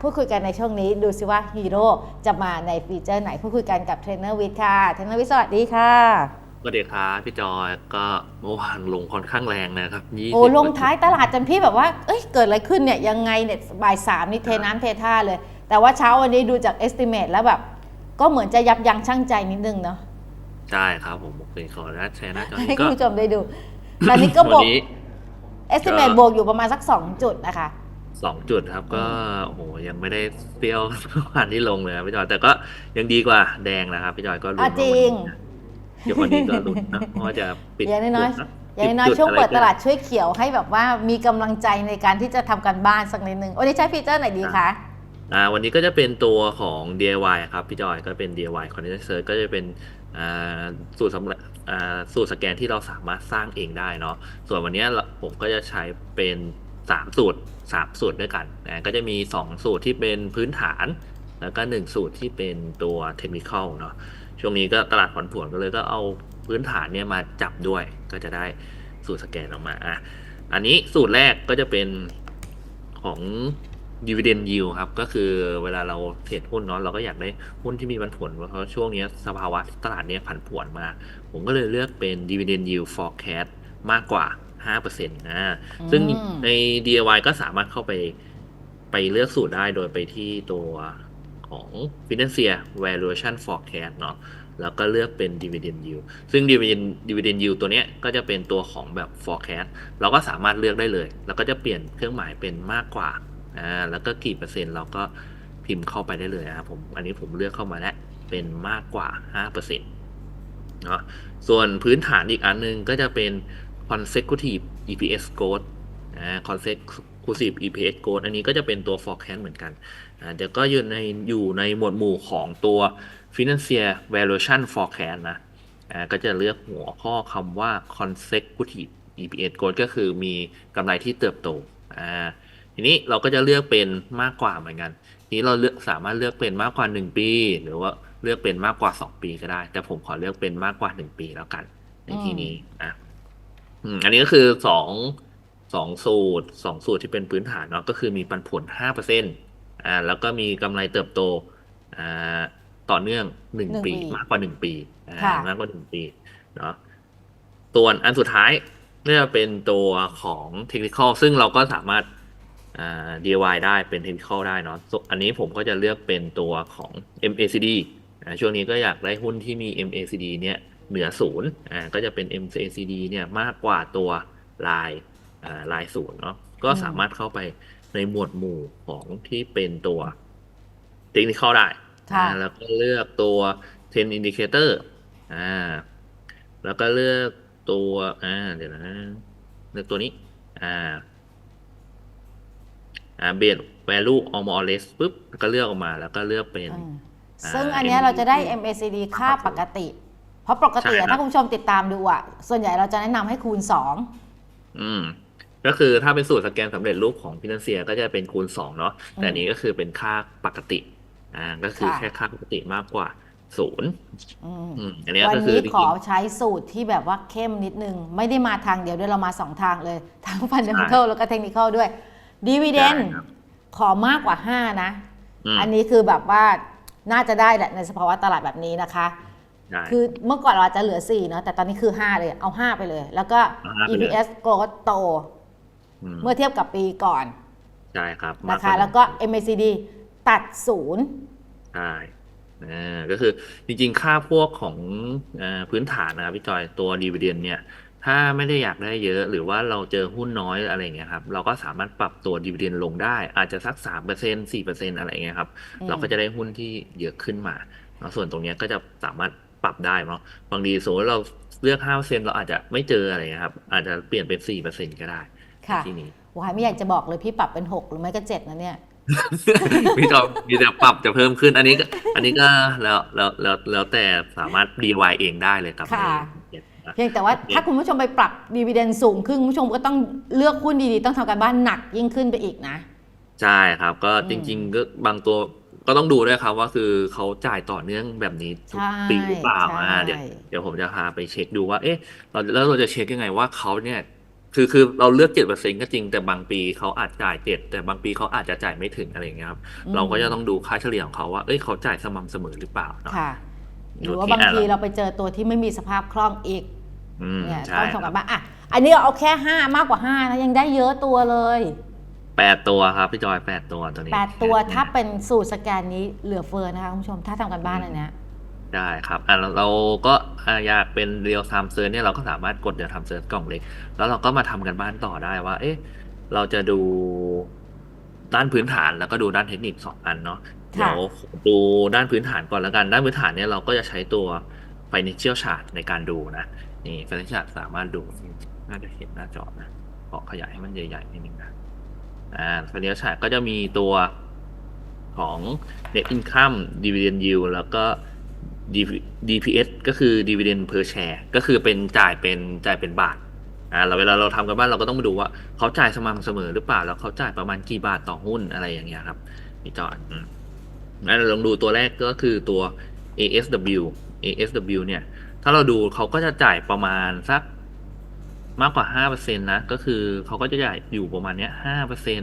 พูดคุยกันในช่วงนี้ดูซิว่าฮีโร่จะมาในฟีเจอร์ไหนพูดคุยกันกับเทรนเนอร์วิทย์ค่ะเทรนเนอร์วิทย์สวัสดีค่ะสวัสดีครับพี่จอยก็เมื่อวานลงค่อนข้างแรงนะครับ20โอ้ลงท้ายตลาดจนพี่แบบว่าเอ้ยเกิดอะไรขึ้นเนี่ยยังไงเนี่ยบ่ายสามนี่เทน้ำเทท่าเลย แต่ว่าเช้าวันนี้ดูจาก estimate แล้วแบบก็เหมือนจะยับยั้งชั่งใจนิดนึงเนาะใช่ครับผมโอเคขออนุญาตแชร์หน้าจอให้นี้คุก็ณผู้ชมได้ดูตอนนี้ก็บวัวกนี้ estimate ก็บวกอยู่ประมาณสัก 2 จุดนะคะ สองจุดครับก็โอ้โหยังไม่ได้เปรี้ยวเมื่อวานที่ลงเลยครับพี่จอยแต่ก็ยังดีกว่าแดงนะครับพี่จอยก็ลุ้นอะว่าจริงวันนี้นะเดี๋ยววันนี้ก็ลุ้นนะว่าจะปิดอย่างน้อยจุดะๆอย่างน้อยปิๆช่วงเปิดอะไรตลาดช่วยเขียวให้แบบว่ามีกำลังใจในการที่จะทำการบ้านสักนิดนึงวันนี้ใช้ฟีเจอร์ไหนดีคะ อ่าวันนี้ก็จะเป็นตัวของ DIY ครับพี่จอยก็เป็น DIY Content Search ก็จะเป็นอ่าสูตรสำหรับอ่าสูตรสแกนที่เราสามารถสร้างเองได้เนาะส่วนวันนี้เราผมก็จะใช้เป็น 3สูตร3สูตรด้วยกันนะก็จะมี2สูตรที่เป็นพื้นฐาน แล้วก็1สูตรที่เป็นตัวเทคนิคเนาะช่วงนี้ก็ตลาดผันผวนก็เลยก็เอาพื้นฐานเนี่ยมาจับด้วยก็จะได้สูตรสแกนออกมาอะอันนี้สูตรแรกก็จะเป็นของ dividend yield ครับ ก็คือเวลาเราเทรดหุ้นเนาะเราก็อยากได้หุ้นที่มีปันผลเพราะช่วงนี้สภาวะตลาดเนี่ยผันผวนมา ผมก็เลยเลือกเป็น dividend yield forecast มากกว่า 5%นะซึ่งอืมใน DIY ก็สามารถเข้าไปไปเลือกสูตรได้โดยไปที่ตัวของ financial valuation forecast เนาะแล้วก็เลือกเป็น dividend yield ซึ่ง dividend dividend yield ตัวเนี้ยก็จะเป็นตัวของแบบ forecast เราก็สามารถเลือกได้เลย แล้วก็จะเปลี่ยนเครื่องหมายเป็นมากกว่าอ่าแล้วก็กี่เปอร์เซ็นต์เราก็พิมพ์เข้าไปได้เลยนะครับผมอันนี้ผมเลือกเข้ามาแล้วเป็นมากกว่า5%เนาะส่วนพื้นฐานอีกอันนึงก็จะเป็น consecutive EPS growth อ่า consecutive EPS growth อันนี้ก็จะเป็นตัว forecast เหมือนกันเดี๋ยวก็อยู่ในอยู่ในหมวดหมู่ของตัว financial valuation forecast นะอ่าก็จะเลือกหัวข้อคำว่า consecutive EPS growth ก็คือมีกำไรที่เติบโตอ่าทีนี้เราก็จะเลือกเป็นมากกว่าเหมือนกันทีนี้เราเลือกสามารถเลือกเป็นมากกว่า 1 ปี หรือว่าเลือกเป็นมากกว่า 2 ปีก็ได้ แต่ผมขอเลือกเป็นมากกว่า 1 ปีแล้วกัน ในที่นี้อะ อืมอันนี้ก็คือสองสองสูตรสองสูตรที่เป็นพื้นฐานเนาะก็คือมีปันผล5%อ่าแล้วก็มีกำไรเติบโตอ่าต่อเนื่องหนึ่ง1ปีปีมากกว่า1ปีอ่าค่ะมากกว่า1ปีเนาะส่วนอันสุดท้ายก็จะเป็นตัวของเทคนิคซึ่งเราก็สามารถอ่า DIY ได้เป็น technical ได้เนาะส่วนอันนี้ผมก็จะเลือกเป็นตัวของ MACD อ่าช่วงนี้ก็อยากได้หุ้นที่มี MACD เนี่ย เหนือศูนย์อ่าก็จะเป็น MACD เนี่ยมากกว่าตัวลายอ่าลายศูนย์เนาะก็สามารถเข้าไปในหมวดหมู่ของที่เป็นตัว technical ได้ค่ะอ่าแล้วก็เลือกตัว trend indicator อ่า แล้วก็เลือกตัวอ่าเดี๋ยวนะเลือกตัวนี้ อ่า อ่าเบส value or more or less ปุ๊บก็เลือกออกมาแล้วก็เลือกเป็นอืมอ่าซึ่งอันเนี้ยเราจะได้ MACD MACD ค่าปกติ เพราะปกติใช่อะครับ ถ้าคุณผู้ชมติดตามดูอะ ส่วนใหญ่เราจะแนะนำให้คูณ อืม ก็คือถ้าเป็นสูตรสแกนสำเร็จรูปของพินาเซียก็จะเป็นคูณสองเนาะแต่อันนี้ก็คือเป็นค่าปกติอ่าก็คือค่ะ แค่ค่าปกติมากกว่าศูนย์2อืม อืมอันเนี้ยวันก็คือนี้จขริอง ใช้สูตรที่แบบว่าเข้มนิดนึง ไม่ได้มาทางเดียวด้วยเรามาสองทางเลย ทั้ง fundamental แล้วก็ technical ด้วย dividend ใช่ครับ ขอมากกว่า 5 นะ ๆอืม อันนี้คือแบบว่าน่าจะได้แหละในสภาวะตลาดแบบนี้นะคะได้ คือเมื่อก่อนเราอาจจะเหลือ 4 เนาะแต่ตอนนี้คือ 5 เลยเอา 5 ไปเลย แล้วก็เอาห้าไปเลย EPS growth โตมเมื่อเทียบกับปีก่อน ใช่ครับมานะกคะว่าแล้วก็ MACD ตัดศูนย์ใช่อ่าก็คือจริงๆ ค่าพวกของอ่าพื้นฐานนะครับพี่จอยตัวดีเวเดนเนี่ยถ้าไม่ได้อยากได้เยอะหรือว่าเราเจอหุ้นน้อยอะไรอย่างเงี้ยครับเราก็สามารถปรับตัวดีเวเดนลงได้ อาจจะสักสามเปอร์เซ็นสี่เปอร์เซ็นอะไรอย่างเงี้ยครับอืมเราก็จะได้หุ้นที่เยอะขึ้นมาเนาะส่วนตรงเนี้ยก็จะสามารถ ปรับได้เนาะบางทีสมมติเราเลือกห้าเปอร์เซ็นเราอาจจะไม่เจออะไรเงี้ยครับ อาจจะเปลี่ยนเป็นสี่เปอร์เซ็นก็ได้ค่ะที่นี้วายไม่อยากจะบอกเลยพี่ปรับเป็น6หรือไม่ก็7นะเนี่ยพี่จอมมีแต่ปรับจะเพิ่มขึ้น อันนี้ก็อันนี้ก็แล้วแล้วแล้วแล้วแต่สามารถ DIY เองได้เลยครับค่ะในเพียงแต่ว่าโอเคถ้าคุณผู้ชมไปปรับดีเวเดนสูงขึ้นคุณผู้ชมก็ต้องเลือกหุ้นดีๆ ต้องทำการบ้านหนักยิ่งขึ้นไปอีกนะ ใช่ครับก็อืมจริง ๆ ก็บางตัว ก็ต้องดูด้วยครับว่าคือเขาจ่ายต่อเนื่องแบบนี้ทุกใช่ปีหรือเปล่าใช่อ่าเดี๋ยวเดี๋ยวผมจะพาไปเช็คดูว่าเอ๊ะเราแล้วเราจะเช็คยังไงว่าเขาเนี่ยคือคือเราเลือกเจ็ดเปอร์เซ็นก็จริงแต่บางปีเขาอาจจ่ายเจ็ดแต่บางปีเขาอาจจะจ่ายไม่ถึงอะไรอย่างเงี้ยครับอืมเราก็จะต้องดูค่าเฉลี่ยของเขาว่าเอ้ยเขาจ่ายสม่ำเสมอหรือเปล่าเนาะค่ะหดูรือว่าที่บางทีอะเราไปเจอตัวที่ไม่มีสภาพคล่องอีกอืมเนี่ยใช่ต้องทำกันบ้างอะอันนี้เราเอาแค่ห้ามากกว่าห้านะยังได้เยอะตัวเลย แปดตัวครับพี่จอยแปดตัวตัวนี้แปดตัวถ้าเป็นสูตรสแกนนี้เหลือเฟือนะคะคุณผู้ชมถ้าทำกันบ้านอันเนี้ยได้ครับอะเราเราก็อะอยากเป็นเรียลไทม์เซิร์ชเนี่ยเราก็สามารถกดเรียลไทม์เซิร์ชกล่องเล็ก แล้วเราก็มาทำกันบ้านต่อได้ว่า เอ๊ะ เราจะดูด้านพื้นฐานแล้วก็ดูด้านเทคนิคสองอันเนาะค่ะเดี๋ยวดูด้านพื้นฐานก่อนแล้วกัน ด้านพื้นฐานเนี่ยเราก็จะใช้ตัว financial chart ในการดูนะ นี่ financial chart สามารถดู น่าจะเห็นหน้าจอนะขอขยายให้มันใหญ่ๆนิดนึงนะ อ่า financial chart ก็จะมีตัวของ net income dividend yield แล้วก็ DPS ก็คือ dividend per share ก็คือเป็นจ่ายเป็นจ่ายเป็นบาทอ่าเราเวลาเราทำกันบ้านเราก็ต้องมาดูว่าเขาจ่ายสม่ำเสมอหรือเปล่า แล้วเขาจ่ายประมาณกี่บาทต่อหุ้นอะไรอย่างเงี้ยครับพี่จอดงั้นเราลองดูตัวแรกก็คือตัว ASW ASW เนี่ย ถ้าเราดูเขาก็จะจ่ายประมาณสัก มากกว่าห้าเปอร์เซ็นตนะ ก็คือเขาก็จะจ่ายอยู่ประมาณเนี้ยห้าเปอร์เซ็น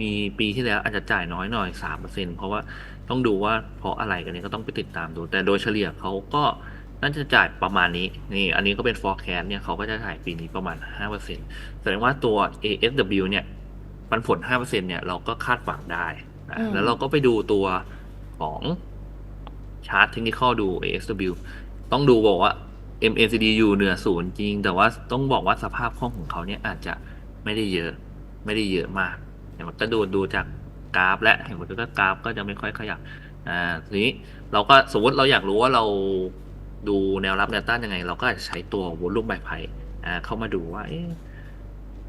มีปีที่แล้วอาจจะจ่ายน้อยหน่อยสามเปอร์เซ็นเพราะว่าต้องดูว่าเพราะอะไรกันเนี่ยก็ต้องไปติดตามดู แต่โดยเฉลี่ยเขาก็น่าจะจ่ายประมาณนี้นี่อันนี้ก็เป็น forecast เนี่ยเขาก็จะจ่ายปีนี้ประมาณห้าเปอร์เซ็นแสดงว่าตัว ASW เนี่ยปันผลห้าเปอร์เซ็นเนี่ยเราก็คาดหวังได้นะอืมแล้วเราก็ไปดูตัวของชาร์ตเทคนิคดู ASW ต้องดูบอกว่า MACD อยู่เหนือศูนย์จริง แต่ว่าต้องบอกว่าสภาพคล่องของเขาเนี่ยอาจจะไม่ได้เยอะ ไม่ได้เยอะมากเห็นมันก็ดูดูจากกราฟ และเห็นมันก็กราฟก็จะไม่ค่อยขยับอ่าทีนี้เราก็สมมติเราอยากรู้ว่าเราดูแนวรับแนวต้านยังไง เราก็อาจจะใช้ตัววอลุ่มใบไผ่อ่าเข้ามาดูว่าเอ๊ะ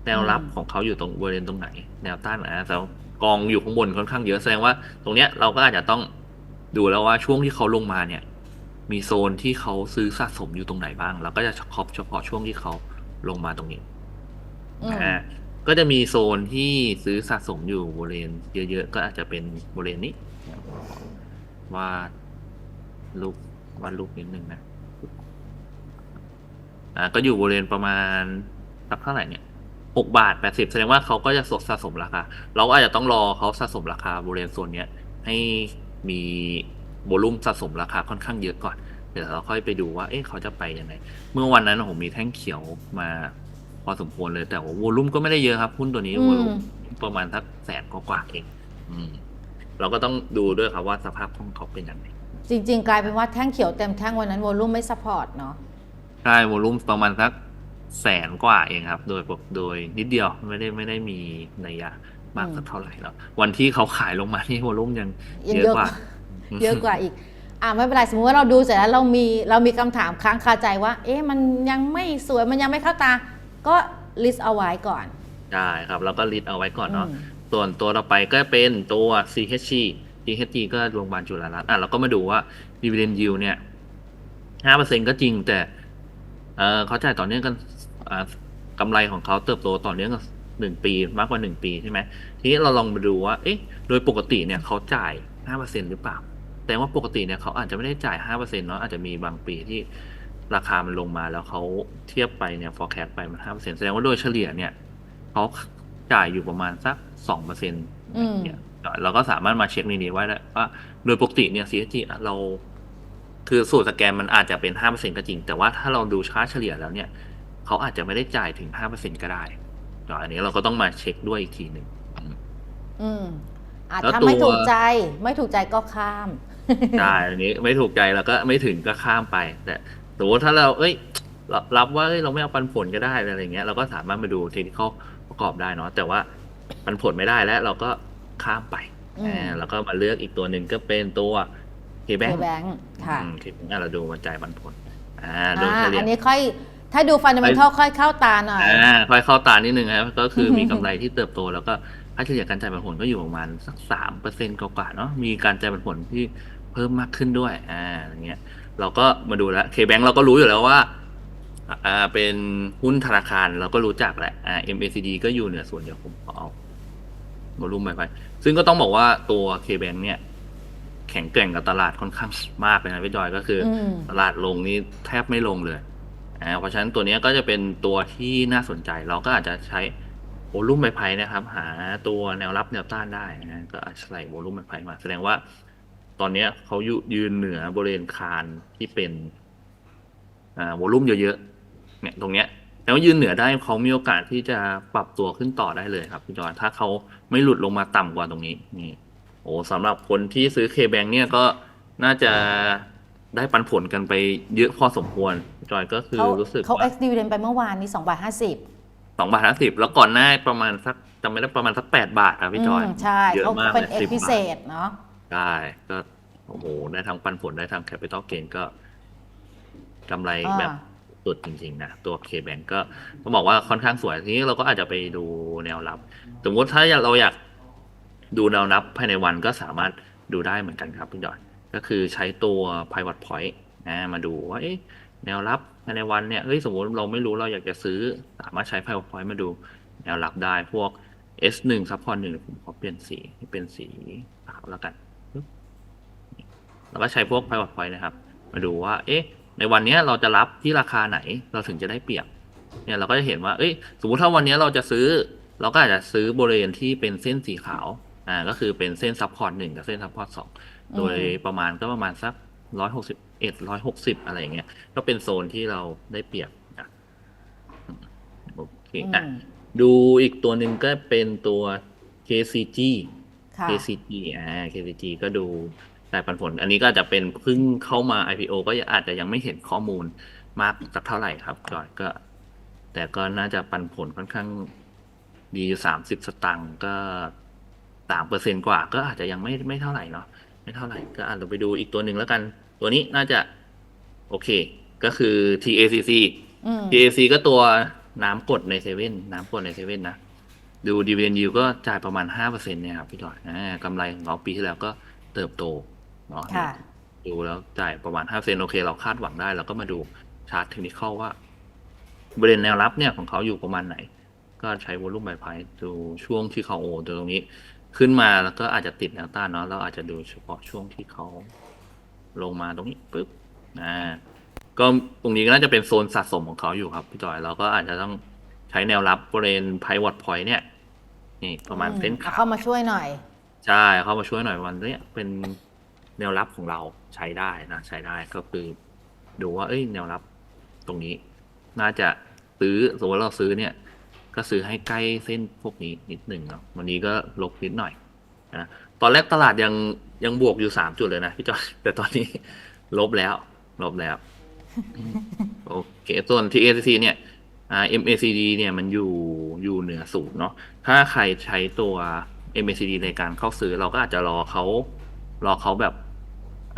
แนวรับของเขาอยู่ตรงบริเวณตรงไหน แนวต้านอ่าแต่กองอยู่ข้างบนค่อนข้างเยอะแสดงว่า ตรงเนี้ยเราก็อาจจะต้องดูแล้วว่าช่วงที่เขาลงมาเนี่ย มีโซนที่เขาซื้อสะสมอยู่ตรงไหนบ้างเราก็จะครอบเฉพาะช่วงที่เขาลงมาตรงนี้อืมอ่าก็จะมีโซนที่ซื้อสะสมอยู่บริเวณเยอะๆ ก็อาจจะเป็นบริเวณนี้วาดรูปวาดรูปนิดนึงนะอ่าก็อยู่บริเวณประมาณสักเท่าไหร่เนี่ยหกบาทแปดสิบแสดงว่าเขาก็จะสดสะสมราคา เราก็อาจจะต้องรอเขาสะสมราคาบริเวณโซนเนี้ยให้มี โวลุ่มสะสมราคาค่อนข้างเยอะก่อน เดี๋ยวเราค่อยไปดูว่า เอ๊ะเขาจะไปยังไง เมื่อวันนั้นผมมีแท่งเขียวมาพอสมควรเลย แต่ว่าวอลุ่มก็ไม่ได้เยอะครับหุ้นตัวนี้อืมวอลุ่มประมาณสักแสนกว่าเอง อืม เราก็ต้องดูด้วยครับว่าสภาพคล่องเขาเป็นยังไง จริง ๆ กลายเป็นว่าแท่งเขียวเต็มแท่งวันนั้นวอลุ่มไม่สปอร์ตเนาะ ใช่วอลุ่มประมาณสักแสนกว่าเองครับ โดยโดยนิดเดียวไม่ได้ไม่ได้มีนัยยะมากสักเท่าไหร่แล้ว วันที่เขาขายลงมานี่วอลุ่มยังเยอะกว่า เยอะกว่าอีกอ่าไม่เป็นไรสมมติว่าเราดูเสร็จแล้วเรามีเรามีคำถามค้างคาใจว่า เอ๊ะมันยังไม่สวยมันยังไม่เข้าตา ก็ลิสต์เอาไว้ก่อนได้ครับแล้วก็ลิสต์เอาไว้ก่อนเนาะอืมส่วนตัวต่อไปก็เป็นตัว CHG CHG ก็โรงพยาบาลจุฬารัตน์อะเราก็มาดูว่า dividend yield เนี่ยห้าเปอร์เซ็นก็จริงแต่เออเขาจ่ายต่อเนื่องกันอ่ากำไรของเขาเติบโตต่อเนื่องกันหนึ่งปีมากกว่าหนึ่งปีใช่ไหมทีนี้เราลองมาดูว่า เอ๊ะ โดยปกติเนี่ยเขาจ่ายห้าเปอร์เซ็นหรือเปล่า แต่ว่าปกติเนี่ยเขาอาจจะไม่ได้จ่ายห้าเปอร์เซ็นเนาะอาจจะมีบางปีที่ราคามันลงมาแล้วเขาเทียบไปเนี่ย forecast ไปมันห้าเปอร์เซ็นแสดงว่าโดยเฉลี่ยเนี่ยเขาจ่ายอยู่ประมาณสักสองเปอร์เซ็นต์อืมเนี่ยเราก็สามารถมาเช็คในนี้ไว้ได้ว่า โดยปกติเนี่ย CSG อะเราคือสูตรสแกนมันอาจจะเป็นห้าเปอร์เซ็นก็จริง แต่ว่าถ้าเราดูค่าเฉลี่ยแล้วเนี่ยเขาอาจจะไม่ได้จ่ายถึงห้าเปอร์เซ็นก็ได้อะอันนี้เราก็ต้องมาเช็คด้วยอีกทีหนึ่งอืมอืมอะแล้วถ้าตัวไม่ถูกใจ ไม่ถูกใจก็ข้าม ใช่อันนี้ไม่ถูกใจเราก็ไม่ถึงก็ข้ามไป แต่สมมติถ้าเราเอ้ยรับรับว่าเอ้ยเราไม่เอาปันผลก็ได้อะไรอย่างเงี้ยเราก็สามารถมาดูเทคนิคประกอบได้เนาะแต่ว่าปันผลไม่ได้แล้ว เราก็ข้ามไปอืมอ่าแล้วก็มาเลือกอีกตัวหนึ่งก็เป็นตัวเคแบงแบงค์ค่ะเคแบงเราดูมาจ่ายปันผลอ่าโดยอ่าเฉลี่อัยนนี้ค่อยถ้าดูฟันเดเมนทัลค่อยเข้าตาหน่อยอ่าค่อยเข้าตานิดนึงนะครับก็คือมีกำไรที่เติบโตแล้วก็ค่าเฉลี่ยการจ่ายปันผลก็อยู่ประมาณสักสามเปอร์เซ็นต์กว่าๆเนาะมีการจ่ายปันผลที่ เพิ่มมากขึ้นด้วย อ่าอย่างเงี้ย เราก็มาดูแล้วเคแบงเราก็รู้อยู่แล้วว่า อ่า เป็นหุ้นธนาคารเราก็รู้จักแหละ อ่า MACD ก็อยู่เหนือส่วนเดียวผมขอเอาวอลุ่มไปไป ซึ่งก็ต้องบอกว่าตัว KBank เนี่ย แข็งแกร่งกับตลาดค่อนข้างมากเลยนะพี่จอยก็คืออตลาดลงนี่แทบไม่ลงเลย อ่า เพราะฉะนั้นตัวนี้ก็จะเป็นตัวที่น่าสนใจ เราก็อาจจะใช้โวลุ่มใบไผ่นะครับ หาตัวแนวรับแนวต้านได้นะก็อาจจะใส่โวลุ่มใบไผ่มา แสดงว่า ตอนเนี้ยเขายุยืนเหนือบริเวณคานที่เป็นอ่าโวลุ่มเยอะๆเนี่ยตรงเนี้ยแต่ว่ายืนเหนือได้เขามีโอกาสที่จะปรับตัวขึ้นต่อได้เลยครับพี่จอยถ้าเขาไม่หลุดลงมาต่ำกว่าตรงนี้นี่โอ้สำหรับคนที่ซื้อเคแบงเนี่ยก็น่าจะได้ปันผลกันไปเยอะพอสมควรพี่จอยก็คือเขารู้สึกเขาว่า ex dividend ไปเมื่อวานนี้2บาท50สองบาทห้าสิบแล้วก่อนหน้าประมาณสักจำไม่ได้ประมาณสักแปดบาทครับพี่จอยมใช่เยอะเขามากเป็นเลย ex 10บาทพิเศษเนาะ ได้ ก็โอ้โหได้ทั้งปันผลได้ทั้งแคปิตอลเกนก็กำไรอ่าแบบสุดจริงๆนะตัว K-Bank ก็ต้องบอกว่าค่อนข้างสวยทีนี้เราก็อาจจะไปดูแนวรับ สมมติถ้าเราอยากดูแนวรับภายในวันก็สามารถดูได้เหมือนกันครับพี่จอยก็คือใช้ตัว pivot point นะมาดูว่าเอ๊ะแนวรับภายในวันเนี่ยเฮ้ยสมมติเราไม่รู้เราอยากจะซื้อ สามารถใช้ pivot point มาดูแนวรับได้พวก S1 ซับพอร์ตหนึ่งผมขอเปลี่ยนสีให้เป็นสีขาวแล้วกัน ปึ๊บเราก็ใช้พวก pivot point นะครับ มาดูว่า เอ๊ะ ในวันเนี้ยเราจะรับที่ราคาไหนเราถึงจะได้เปรียบ เนี่ยเราก็จะเห็นว่า เอ้ย สมมุติถ้าวันเนี้ยเราจะซื้อ เราก็อาจจะซื้อบริเวณที่เป็นเส้นสีขาว อ่า ก็คือเป็นเส้นซับพอร์ตหนึ่งกับเส้นซับพอร์ตสองโดยประมาณก็ประมาณสักร้อยหกสิบเอ็ดร้อยหกสิบอะไรอย่างเงี้ย ก็เป็นโซนที่เราได้เปรียบนะโอเคอือะมดูอีกตัวหนึ่งก็เป็นตัว KCG ค่ะ KCG อ่า KCG ก็ดู แต่ปันผล อันนี้ก็อาจจะเป็นเพิ่งเข้ามา IPO ก็อาจจะยังไม่เห็นข้อมูลมากสักเท่าไหร่ครับจอยก็ แต่ก็น่าจะปันผลค่อนข้างดีสามสิบสตังค์ก็สามเปอร์เซ็นกว่า ก็อาจจะยังไม่ไม่เท่าไหร่เนาะไม่เท่าไหร่ก็อาจจะไปดูอีกตัวหนึ่งแล้วกัน ตัวนี้น่าจะ โอเค ก็คือ TACC อืม TAC ก็ตัวน้ำกรดในเซเว่นน้ำกรดในเซเว่นนะ ดูดีเวนยูก็จ่ายประมาณห้าเปอร์เซ็นเนี่ยครับพี่จอยอ่ากำไรของเราปีที่แล้วก็เติบโต เนาะค่ะดูแล้วจ่ายประมาณห้าเซนโอเค เราคาดหวังได้ เราก็มาดูชาร์ตเทคนิคว่าบริเวณแนวรับเนี่ยของเขาอยู่ประมาณไหน ก็ใช้วอลุ่มใบพายดูช่วงที่เขาโอตรงนี้ ขึ้นมาแล้วก็อาจจะติดแนวต้านเนาะเราอาจจะดูเฉพาะช่วงที่เขาลงมาตรงนี้ปุ๊บอ่าก็ตรงนี้ก็น่าจะเป็นโซนสะสมของเขาอยู่ครับพี่จอยเราก็อาจจะต้องใช้แนวรับบริเวณไพวอตพอยต์เนี่ยนี่ประมาณอืเส้นเอาขาวเข้ามาช่วยหน่อย ใช่ เข้ามาช่วยหน่อยวันเนี้ยเป็น แนวรับของเราใช้ได้นะ ใช้ได้ก็คือดูว่าเอ้ยแนวรับตรงนี้ น่าจะซื้อสมมติเราซื้อเนี่ย ก็ซื้อให้ใกล้เส้นพวกนี้นิดหนึ่งเนาะวันนี้ก็ลบนิดหน่อยนะตอนแรกตลาดยังยังบวกอยู่สามจุดเลยนะพี่จอยแต่ตอนนี้ลบแล้วลบแล้วโอเคส่วน TACC เนี่ยอ่า MACD เนี่ยมันอยู่อยู่เหนือศูนย์เนาะถ้าใครใช้ตัว MACD ในการเข้าซื้อเราก็อาจจะรอเขารอเขาแบบ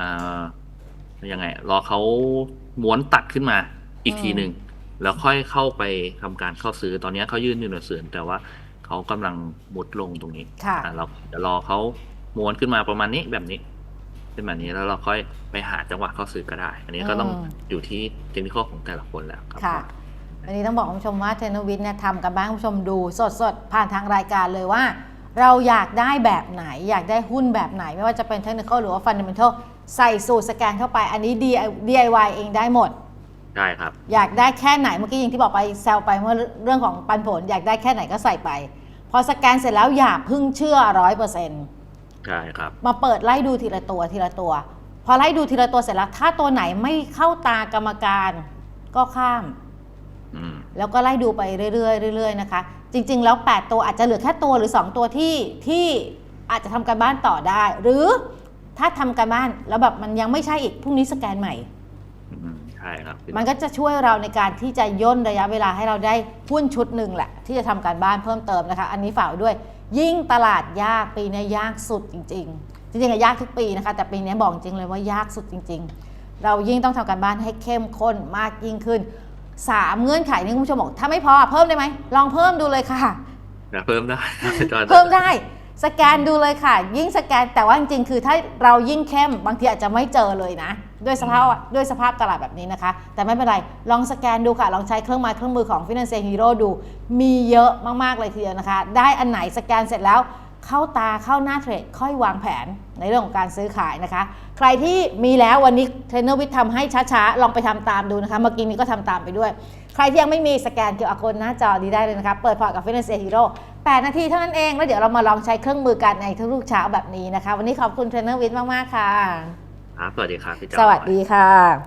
อ่ายังไง รอเขาม้วนตัดขึ้นมาอีกทีหนึ่งแล้วค่อยเข้าไปทำการเข้าซื้อตอนนี้เขายื่นอยู่เหนือศูนย์แต่ว่าเขากำลังมุดลงตรงนี้ค่ะอะเราจะรอเขาม้วนขึ้นมาประมาณนี้แบบนี้ขึ้นแบบนี้แล้วเราค่อยไปหาจังหวะเข้าซื้อก็ได้ อันนี้ก็ต้องอืมอยู่ที่เทคนิคของแต่ละคนแล้วครับค่ะอันนี้ต้องบอกคุณผู้ชมว่าเทรนเนอร์วิทย์เนี่ยทำกันบ้านคุณผู้ชมดูสดๆ ผ่านทางรายการเลยว่า เราอยากได้แบบไหน อยากได้หุ้นแบบไหน ไม่ว่าจะเป็นเทคนิคหรือว่าฟันเดเมนทัล ใส่สูตรสแกนเข้าไป อันนี้ DIY เองได้หมด ได้ครับ อยากได้แค่ไหนเมื่อกี้อย่างที่บอกไปแซวไปเมื่อเรื่องของปันผล อยากได้แค่ไหนก็ใส่ไป พอสแกนเสร็จแล้วอย่าเพึ่งเชื่อร้อยเปอร์เซ็นต์ใช่ครับ มาเปิดไล่ดูทีละตัวทีละตัว พอไล่ดูทีละตัวเสร็จแล้ว ถ้าตัวไหนไม่เข้าตากรรมการก็ข้ามอืมแล้วก็ไล่ดูไปเรื่อยๆเรื่อยๆนะคะ จริง ๆ แล้ว 8 ตัวอาจจะเหลือแค่ตัวหรือ 2 ตัวที่ที่อาจจะทำการบ้านต่อได้ หรือ ถ้าทำการบ้านแล้วแบบมันยังไม่ใช่อีกพรุ่งนี้สแกนใหม่อืมใช่ครับ มันก็จะช่วยเราในการที่จะย่นระยะเวลาให้เราได้หุ้นชุดหนึ่งแหละ ที่จะทำการบ้านเพิ่มเติมนะคะ อันนี้ฝากไว้ด้วย ยิ่งตลาดยากปีนี้ยากสุดจริง ๆ จริงๆอะยากทุกปีนะคะ แต่ปีนี้บอกจริงเลยว่ายากสุดจริง ๆ เรายิ่งต้องทำการบ้านให้เข้มข้นมากยิ่งขึ้นสามเงื่อนไขนี้คุณผู้ชมบอกถ้าไม่พอเพิ่มได้ไหมลองเพิ่มดูเลยค่ะแต่เพิ่มได้จอยเพิ่มได้ สแกนดูเลยค่ะ ยิ่งสแกนแต่ว่าจริงๆคือถ้าเรายิ่งเข้มบางทีอาจจะไม่เจอเลยนะ ด้วยสภาพด้วยสภาพตลาดแบบนี้นะคะ แต่ไม่เป็นไร ลองสแกนดูค่ะ ลองใช้เครื่องไม้เครื่องมือของ Finance Hero ดู มีเยอะมากๆเลยทีเดียวนะคะ ได้อันไหนสแกนเสร็จแล้วเข้าตาเข้าหน้าเทรดค่อยวางแผนในเรื่องของการซื้อขายนะคะ ใครที่มีแล้ววันนี้เทรนเนอร์วิทย์ทำให้ช้าๆ ลองไปทำตามดูนะคะ เมื่อกี้นี้ก็ทำตามไปด้วย ใครที่ยังไม่มีสแกนเกี่ยวกับคนหน้าจอดีได้เลยนะคะ เปิดพอร์ตกับ Finance Hero 8 นาทีเท่านั้นเอง แล้วเดี๋ยวเรามาลองใช้เครื่องมือกันในทุกๆเช้าแบบนี้นะคะ วันนี้ขอบคุณเทรนเนอร์วิทย์มาก ๆ ค่ะ ครับสวัสดีครับพี่จอย สวัสดีค่ะ